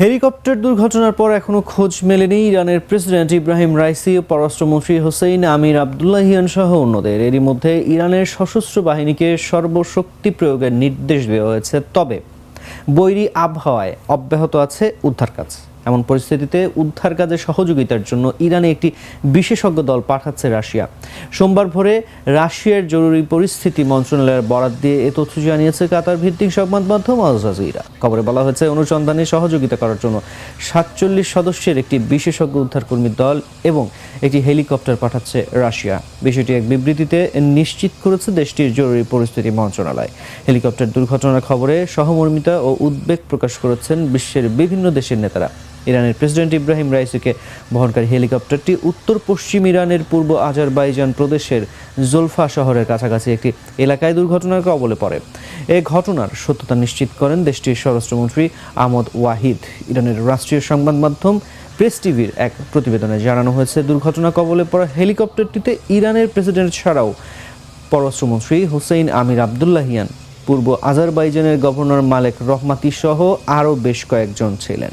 Helicopter দুর্ঘটনার পর এখনও খোঁজ মেলেনি ইরানের প্রেসিডেন্ট ইব্রাহিম রাইসি ও পররাষ্ট্রমন্ত্রী হোসেইন আমির আবদুল্লাহিয়ান সহ অন্যদের। এরই মধ্যে ইরানের সশস্ত্র বাহিনীকে সর্বশক্তি প্রয়োগের নির্দেশ দেওয়া হয়েছে। তবে বৈরী আবহাওয়ায় অব্যাহত আছে উদ্ধার কাজ। এমন পরিস্থিতিতে উদ্ধার কাজে সহযোগিতার জন্য ইরানে একটি বিশেষজ্ঞ দল পাঠাচ্ছে রাশিয়া। সোমবার ভোরে রাশিয়ার জরুরি পরিস্থিতি মন্ত্রণালয়ের বরাত দিয়ে এ তথ্য জানিয়েছে কাতার ভিত্তিক সংবাদ মাধ্যম আল খবরে বলা হয়েছে, অনুসন্ধানে সহযোগিতা করার জন্য সাতচল্লিশ সদস্যের একটি বিশেষজ্ঞ উদ্ধারকর্মী দল এবং একটি হেলিকপ্টার পাঠাচ্ছে রাশিয়া। বিষয়টি এক বিবৃতিতে নিশ্চিত করেছে দেশটির জরুরি পরিস্থিতি মন্ত্রণালয়। হেলিকপ্টার দুর্ঘটনার খবরে সহমর্মিতা ও উদ্বেগ প্রকাশ করেছেন বিশ্বের বিভিন্ন দেশের নেতারা। ইরানের প্রেসিডেন্ট ইব্রাহিম রাইসিকে বহনকারী হেলিকপ্টারটি উত্তর পশ্চিম ইরানের পূর্ব আজারবাইজান প্রদেশের জোলফা শহরের কাছাকাছি একটি এলাকায় দুর্ঘটনার কবলে পড়ে। এ ঘটনার সত্যতা নিশ্চিত করেন দেশটির স্বরাষ্ট্রমন্ত্রী আমদ ওয়াহিদ। ইরানের রাষ্ট্রীয় সংবাদ মাধ্যম প্রেস টিভির এক প্রতিবেদনে জানানো হয়েছে দুর্ঘটনা কবলে পড়া হেলিকপ্টারটিতে ইরানের প্রেসিডেন্ট ছাড়াও পররাষ্ট্রমন্ত্রী হুসেইন আমির আবদুল্লাহিয়ান, পূর্ব আজারবাইজানের গভর্নর মালেক রহমাতি সহ আরও বেশ কয়েকজন ছিলেন।